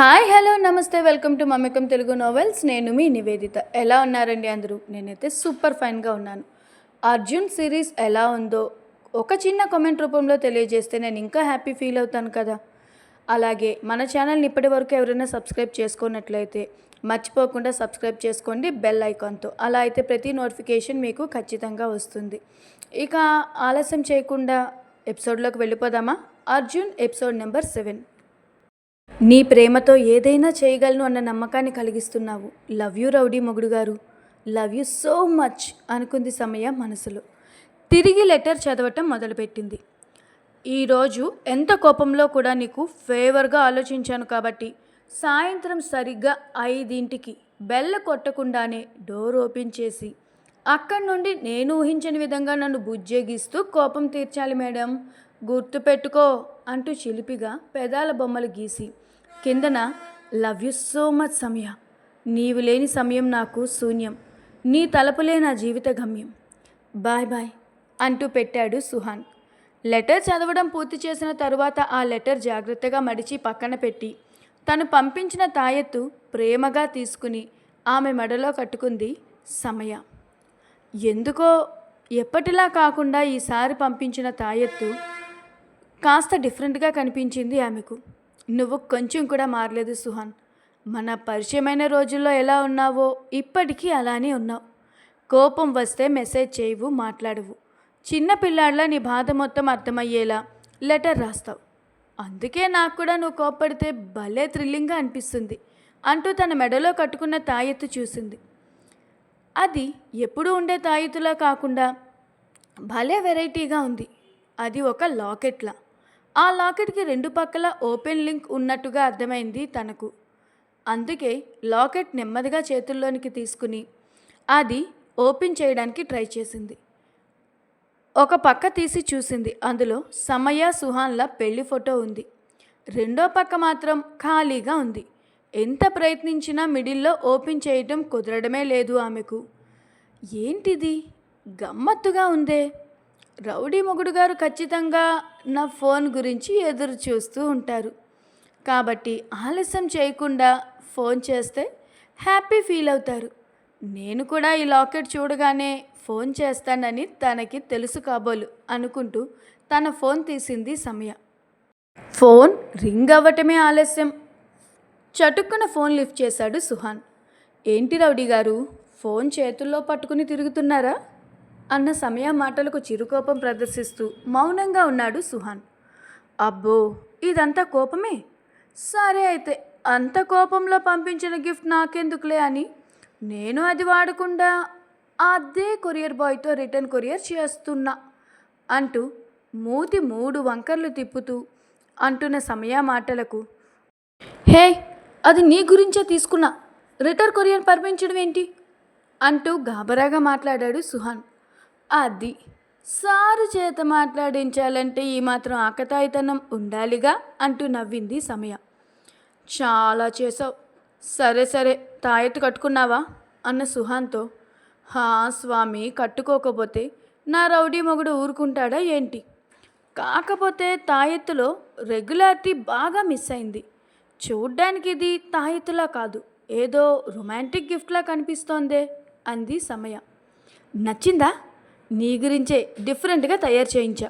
Hi hello namaste welcome to మమ్మకం Telugu novels. నేను మీ నివేదిత. ఎలా ఉన్నారండి అందరూ? నేనైతే సూపర్ ఫైన్గా ఉన్నాను. అర్జున్ సిరీస్ ఎలా ఉందో ఒక చిన్న కామెంట్ రూపంలో తెలియజేస్తే నేను ఇంకా హ్యాపీ ఫీల్ అవుతాను కదా. అలాగే మన ఛానల్ని ఇప్పటి వరకు ఎవరైనా సబ్స్క్రైబ్ చేసుకున్నట్లయితే మర్చిపోకుండా సబ్స్క్రైబ్ చేసుకోండి బెల్ ఐకాన్తో. అలా అయితే ప్రతి నోటిఫికేషన్ మీకు ఖచ్చితంగా వస్తుంది. ఇక ఆలస్యం చేయకుండా ఎపిసోడ్లోకి వెళ్ళిపోదామా? Arjun episode number seven. నీ ప్రేమతో ఏదైనా చేయగలను అన్న నమ్మకాన్ని కలిగిస్తున్నావు. లవ్ యూ రౌడీ మొగుడు గారు లవ్ యూ సో మచ్ అనుకుంది సమయ మనసులో. తిరిగి లెటర్ చదవటం మొదలుపెట్టింది. ఈరోజు ఎంత కోపంలో కూడా నీకు ఫేవర్గా ఆలోచించాను కాబట్టి సాయంత్రం సరిగ్గా ఐదింటికి బెల్ల కొట్టకుండానే డోర్ ఓపెన్ చేసి అక్కడి నుండి నేను ఊహించని విధంగా నన్ను బుజ్జేగిస్తూ కోపం తీర్చాలి మేడం. గుర్తుపెట్టుకో. అంటూ చిలిపిగా పెదాల బొమ్మలు గీసి కిందన లవ్ యు సో మచ్ సమయ. నీవు లేని సమయం నాకు శూన్యం. నీ తలపులే నా జీవిత గమ్యం. బాయ్ బాయ్ అంటూ పెట్టాడు సుహాన్. లెటర్ చదవడం పూర్తి చేసిన తరువాత ఆ లెటర్ జాగ్రత్తగా మడిచి పక్కన పెట్టి తను పంపించిన తాయెత్తు ప్రేమగా తీసుకుని ఆమె మెడలో కట్టుకుంది సమయ. ఎందుకో ఎప్పటిలా కాకుండా ఈసారి పంపించిన తాయెత్తు కాస్త డిఫరెంట్గా కనిపించింది ఆమెకు. నువ్వు కొంచెం కూడా మారలేదు సుహాన్. మన పరిచయమైన రోజుల్లో ఎలా ఉన్నావో ఇప్పటికీ అలానే ఉన్నావు. కోపం వస్తే మెసేజ్ చేయవు మాట్లాడవు. చిన్న పిల్లాడిలా నీ బాధ మొత్తం అర్థమయ్యేలా లెటర్ రాస్తావు. అందుకే నాకు కూడా నువ్వు కోప్పడితే భలే థ్రిల్లింగ్గా అనిపిస్తుంది అంటూ తన మెడలో కట్టుకున్న తాయెత్తు చూసింది. అది ఎప్పుడూ ఉండే తాయెత్తులా కాకుండా భలే వెరైటీగా ఉంది. అది ఒక లాకెట్లా. ఆ లాకెట్కి రెండు పక్కల ఓపెన్ లింక్ ఉన్నట్టుగా అర్థమైంది తనకు. అందుకే లాకెట్ నెమ్మదిగా చేతుల్లోనికి తీసుకుని అది ఓపెన్ చేయడానికి ట్రై చేసింది. ఒక పక్క తీసి చూసింది. అందులో సమయ సుహాన్ల పెళ్ళి ఫోటో ఉంది. రెండో పక్క మాత్రం ఖాళీగా ఉంది. ఎంత ప్రయత్నించినా మిడిల్లో ఓపెన్ చేయటం కుదరడమే లేదు ఆమెకు. ఏంటిది? గమ్మత్తుగా ఉందే? రౌడీ మొగుడు గారు ఖచ్చితంగా నా ఫోన్ గురించి ఎదురు చూస్తూ ఉంటారు. కాబట్టి ఆలస్యం చేయకుండా ఫోన్ చేస్తే హ్యాపీ ఫీల్ అవుతారు. నేను కూడా ఈ లాకెట్ చూడగానే ఫోన్ చేస్తానని తనకి తెలుసు కాబోలు అనుకుంటూ తన ఫోన్ తీసింది సమయ. ఫోన్ రింగ్ అవ్వటమే ఆలస్యం. చటుక్కున ఫోన్ లిఫ్ట్ చేశాడు సుహాన్. ఏంటి రౌడీ గారు ఫోన్ చేతుల్లో పట్టుకుని తిరుగుతున్నారా? అన్న సమయ మాటలకు చిరుకోపం ప్రదర్శిస్తూ మౌనంగా ఉన్నాడు సుహాన్. అబ్బో ఇదంతా కోపమే? సరే అయితే అంత కోపంలో పంపించిన గిఫ్ట్ నాకెందుకులే అని? నేను అది వాడకుండా అదే కొరియర్ బాయ్తో రిటర్న్ కొరియర్ చేస్తున్నా అంటూ మూతి మూడు వంకర్లు తిప్పుతూ అంటున్న సమయ మాటలకు హే అది నీ గురించే తీసుకున్నా. రిటర్న్ కొరియర్ పంపించడం ఏంటి అంటూ గాబరాగా మాట్లాడాడు సుహాన్. అది సారు చేత మాట్లాడించాలంటే ఈ మాత్రం ఆకతాయితనం ఉండాలిగా అంటూ నవ్వింది సమయ. చాలా చేసావు సరే సరే తాయెత్తు కట్టుకున్నావా? అన్న సుహాన్తో హా స్వామి కట్టుకోకపోతే నా రౌడీ మొగుడు ఊరుకుంటాడా ఏంటి? కాకపోతే తాయెత్తులో రెగ్యులారిటీ బాగా మిస్ అయింది. చూడ్డానికి ఇది తాయెత్తులా కాదు ఏదో రొమాంటిక్ గిఫ్ట్లా కనిపిస్తోందే అంది సమయ. నచ్చిందా? నీ గురించే డిఫరెంట్గా తయారు చేయించా.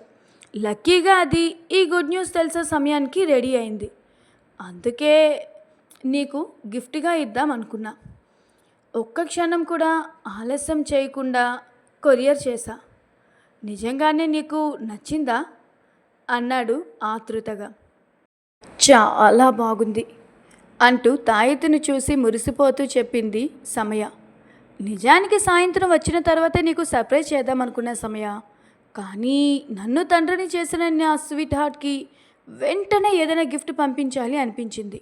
లక్కీగా అది ఈ గుడ్ న్యూస్ తెలిసే సమయానికి రెడీ అయింది. అందుకే నీకు గిఫ్ట్గా ఇద్దాం అనుకున్నా. ఒక్క క్షణం కూడా ఆలస్యం చేయకుండా కొరియర్ చేశా నిజంగానే నీకు నచ్చిందా? అన్నాడు ఆతృతగా. చాలా బాగుంది అంటూ తాయెత్తును చూసి మురిసిపోతూ చెప్పింది సమయ. నిజానికి సాయంత్రం వచ్చిన తర్వాత నీకు సర్ప్రైజ్ చేద్దామనుకున్న సమయ? కానీ నన్ను తండ్రిని చేసిన నా స్వీట్ హార్ట్కి వెంటనే ఏదైనా గిఫ్ట్ పంపించాలి అనిపించింది.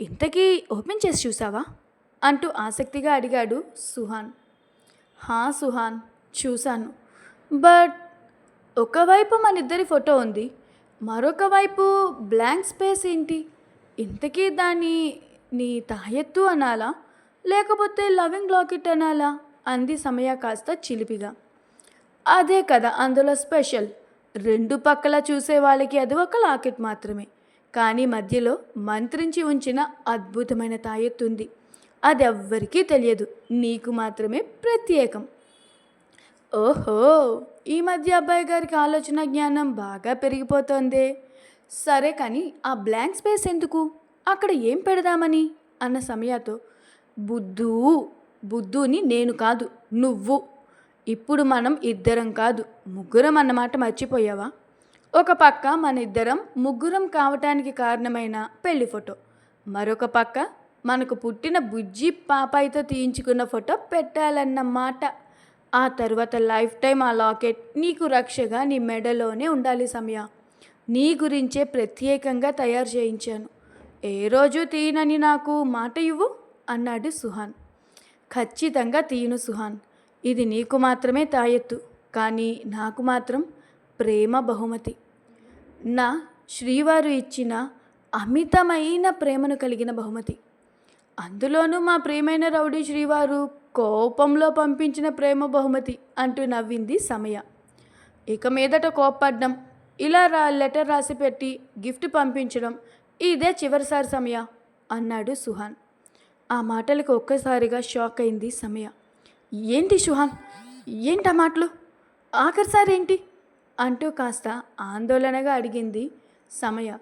ఇంతకీ ఓపెన్ చేసి చూసావా? అంటూ ఆసక్తిగా అడిగాడు సుహాన్. హా సుహాన్ చూశాను. బట్ ఒకవైపు మన ఇద్దరి ఫోటో ఉంది మరొక వైపు బ్లాంక్ స్పేస్ ఏంటి? ఇంతకీ దాన్ని నీ తాయెత్తు అనాలా? లేకపోతే లవింగ్ లాకెట్ అనాలా అంది సమయ కాస్త చిలిపిగా. అదే కదా అందులో స్పెషల్. రెండు పక్కల చూసే వాళ్ళకి అది ఒక లాకెట్ మాత్రమే. కానీ మధ్యలో మంత్రించి ఉంచిన అద్భుతమైన తాయెత్తుంది అది ఎవ్వరికీ తెలియదు. నీకు మాత్రమే ప్రత్యేకం. ఓహో! ఈ మధ్య అబ్బాయి గారికి ఆలోచన జ్ఞానం బాగా పెరిగిపోతోందే. సరే కానీ ఆ బ్లాంక్ స్పేస్ ఎందుకు? అక్కడ ఏం పెడదామని? అన్న సమయాతో బుద్ధువు బుద్ధుని నేను కాదు నువ్వు. ఇప్పుడు మనం ఇద్దరం కాదు ముగ్గురం అన్నమాట మర్చిపోయావా? ఒక పక్క మన ఇద్దరం ముగ్గురం కావటానికి కారణమైన పెళ్ళి ఫోటో. మరొక పక్క మనకు పుట్టిన బుజ్జి పాపాయితో తీయించుకున్న ఫోటో పెట్టాలన్నమాట. ఆ తర్వాత లైఫ్ టైం ఆ లాకెట్ నీకు రక్షగా నీ మెడలోనే ఉండాలి సమయ. నీ గురించే ప్రత్యేకంగా తయారు చేయించాను. ఏ రోజు తీయనని నాకు మాట ఇవ్వు. అన్నాడు సుహాన్. ఖచ్చితంగా తీయను సుహాన్. ఇది నీకు మాత్రమే తాయెత్తు. కానీ నాకు మాత్రం ప్రేమ బహుమతి. నా శ్రీవారు ఇచ్చిన అమితమైన ప్రేమను కలిగిన బహుమతి. అందులోనూ మా ప్రియమైన రౌడీ శ్రీవారు కోపంలో పంపించిన ప్రేమ బహుమతి అంటూ నవ్వింది సమయ. ఇక మీదట కోప్పడ్డం ఇలా రా లెటర్ రాసి పెట్టి గిఫ్ట్ పంపించడం ఇదే చివరిసారి సమయ అన్నాడు సుహాన్. ఆ మాటలకు ఒక్కసారిగా షాక్ అయింది సమయ. ఏంటి సుహాన్ ఏంటి ఆ మాటలు? ఆఖరిసారి ఏంటి అంటూ కాస్త ఆందోళనగా అడిగింది సమయ.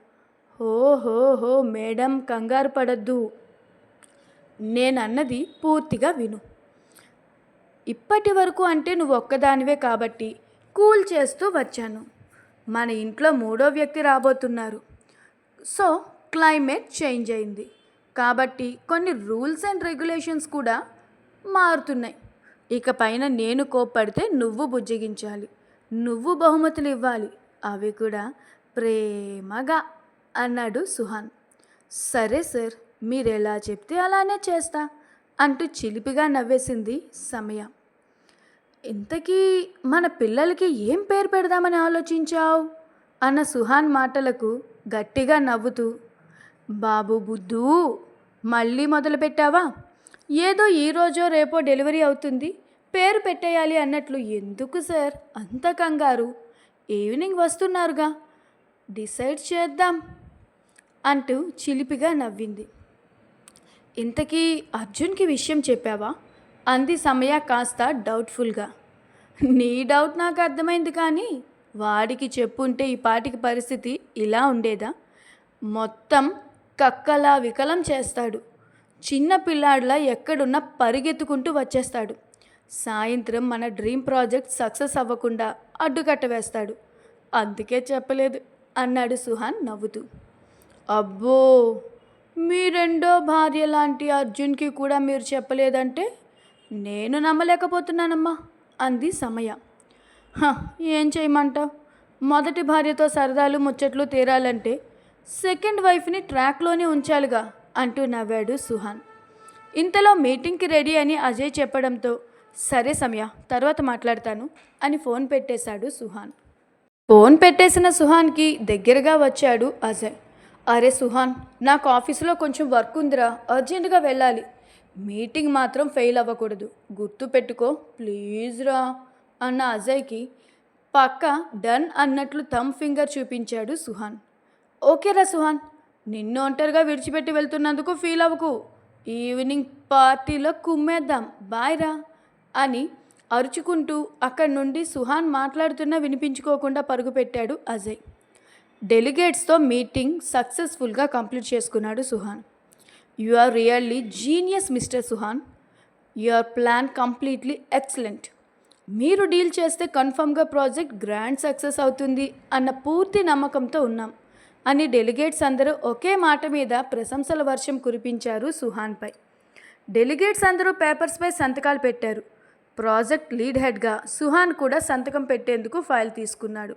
హో హో హో మేడం కంగారు పడద్దు. నేనన్నది పూర్తిగా విను. ఇప్పటి వరకు అంటే నువ్వు ఒక్కదానివే కాబట్టి కూల్ చేస్తూ వచ్చాను. మన ఇంట్లో మూడో వ్యక్తి రాబోతున్నారు. సో క్లైమేట్ చేంజ్ అయింది. కాబట్టి కొన్ని రూల్స్ అండ్ రెగ్యులేషన్స్ కూడా మారుతున్నాయి. ఇక పైన నేను కోప్పడితే నువ్వు బుజ్జగించాలి. నువ్వు బహుమతులు ఇవ్వాలి. అవి కూడా ప్రేమగా అన్నాడు సుహాన్. సరే సార్ మీరు ఎలా చెప్తే అలానే చేస్తా అంటూ చిలిపిగా నవ్వేసింది సమయ. ఇంతకీ మన పిల్లలకి ఏం పేరు పెడదామని ఆలోచించావు? అన్న సుహాన్ మాటలకు గట్టిగా నవ్వుతూ బాబు బుద్ధు మళ్ళీ మొదలు పెట్టావా ఏదో ఈరోజో రేపో డెలివరీ అవుతుంది. పేరు పెట్టేయాలి అన్నట్లు ఎందుకు సార్? అంత కంగారు. ఈవినింగ్ వస్తున్నారుగా. డిసైడ్ చేద్దాం అంటూ చిలిపిగా నవ్వింది. ఇంతకీ అర్జున్కి విషయం చెప్పావా? అంది సమయ కాస్త డౌట్ఫుల్గా. నీ డౌట్ నాకు అర్థమైంది కానీ వాడికి చెప్పుంటే ఈ పాటికి పరిస్థితి ఇలా ఉండేదా? మొత్తం కక్కలా వికలం చేస్తాడు. చిన్న పిల్లాడిలా ఎక్కడున్నా పరిగెత్తుకుంటూ వచ్చేస్తాడు. సాయంత్రం మన డ్రీమ్ ప్రాజెక్ట్ సక్సెస్ అవ్వకుండా అడ్డుకట్ట వేస్తాడు. అందుకే చెప్పలేదు అన్నాడు సుహాన్ నవ్వుతూ. అబ్బో మీ రెండో భార్య లాంటి అర్జున్కి కూడా మీరు చెప్పలేదంటే నేను నమ్మలేకపోతున్నానమ్మా అంది సమయ. "హ, ఏం చేయమంటావు? మొదటి భార్యతో సరదాలు ముచ్చట్లు తీరాలంటే సెకండ్ వైఫ్ని ట్రాక్లోనే ఉంచాలిగా అంటూ నవ్వాడు సుహాన్. ఇంతలో మీటింగ్కి రెడీ అని అజయ్ చెప్పడంతో సరే సమయ తర్వాత మాట్లాడతాను అని ఫోన్ పెట్టేశాడు సుహాన్. ఫోన్ పెట్టేసిన సుహాన్కి దగ్గరగా వచ్చాడు అజయ్. అరే సుహాన్ నాకు ఆఫీసులో కొంచెం వర్క్ ఉందిరా అర్జెంటుగా వెళ్ళాలి. మీటింగ్ మాత్రం ఫెయిల్ అవ్వకూడదు గుర్తు పెట్టుకో ప్లీజ్ రా అన్న అజయ్కి పక్క డన్ అన్నట్లు థమ్ ఫింగర్ చూపించాడు సుహాన్. ఓకేరా సుహాన్ నిన్ను ఒంటరిగా విడిచిపెట్టి వెళ్తున్నందుకు ఫీల్ అవ్వకు. ఈవినింగ్ పార్టీలో కుమ్మేద్దాం బాయ్ రా అని అరుచుకుంటూ అక్కడి నుండి సుహాన్ మాట్లాడుతున్నా వినిపించుకోకుండా పరుగుపెట్టాడు అజయ్. డెలిగేట్స్తో మీటింగ్ సక్సెస్ఫుల్గా కంప్లీట్ చేసుకున్నాడు Suhan. You are really genius mister Suhan. Your plan completely excellent మీరు డీల్ చేస్తే కన్ఫర్మ్గా ప్రాజెక్ట్ గ్రాండ్ సక్సెస్ అవుతుంది అన్న పూర్తి నమ్మకంతో ఉన్నాం. అని డెలిగేట్స్ అందరూ ఒకే మాట మీద ప్రశంసల వర్షం కురిపించారు సుహాన్పై. డెలిగేట్స్ అందరూ పేపర్స్పై సంతకాలు పెట్టారు. ప్రాజెక్ట్ లీడ్ హెడ్గా సుహాన్ కూడా సంతకం పెట్టేందుకు ఫైల్ తీసుకున్నాడు.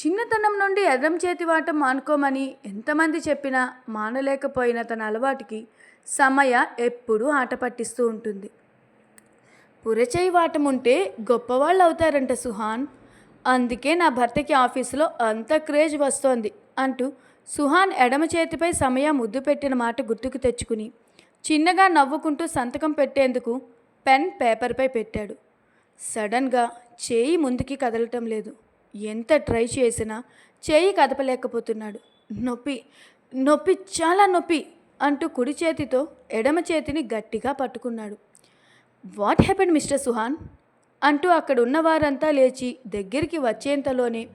చిన్నతనం నుండి ఎర్రం చేతి వాటం మానుకోమని ఎంతమంది చెప్పినా మానలేకపోయిన తన అలవాటుకి సమయ ఎప్పుడూ ఆట పట్టిస్తూ ఉంటుంది. పురచేయి వాటం ఉంటే గొప్పవాళ్ళు అవుతారంట సుహాన్. అందుకే నా భర్తకి ఆఫీసులో అంత క్రేజ్ వస్తోంది. అంటూ సుహాన్ ఎడమ చేతిపై సమయ ముద్దు పెట్టిన మాట గుర్తుకు తెచ్చుకుని చిన్నగా నవ్వుకుంటూ సంతకం పెట్టేందుకు పెన్ పేపర్పై పెట్టాడు. సడన్గా చేయి ముందుకి కదలటం లేదు. ఎంత ట్రై చేసినా చేయి కదపలేకపోతున్నాడు. నొప్పి నొప్పి చాలా నొప్పి అంటూ కుడి చేతితో ఎడమ చేతిని గట్టిగా పట్టుకున్నాడు. What happened mister Suhan? అంటూ అక్కడ ఉన్న వారంతా లేచి దగ్గరికి వచ్చేంతలోనే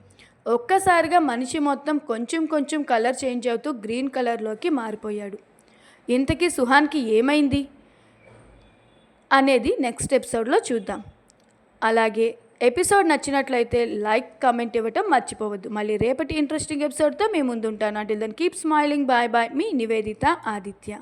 ఒక్కసారిగా మనిషి మొత్తం కొంచెం కొంచెం కలర్ చేంజ్ అవుతూ గ్రీన్ కలర్లోకి మారిపోయాడు. ఇంతకీ సుహాన్కి ఏమైంది? అనేది నెక్స్ట్ ఎపిసోడ్లో చూద్దాం. అలాగే ఎపిసోడ్ నచ్చినట్లయితే లైక్ కామెంట్ ఇవ్వటం మర్చిపోవద్దు. మళ్ళీ రేపటి ఇంట్రెస్టింగ్ ఎపిసోడ్తో మీ ముందుంటాను. అంటే then keep smiling bye bye మీ నివేదిత ఆదిత్య.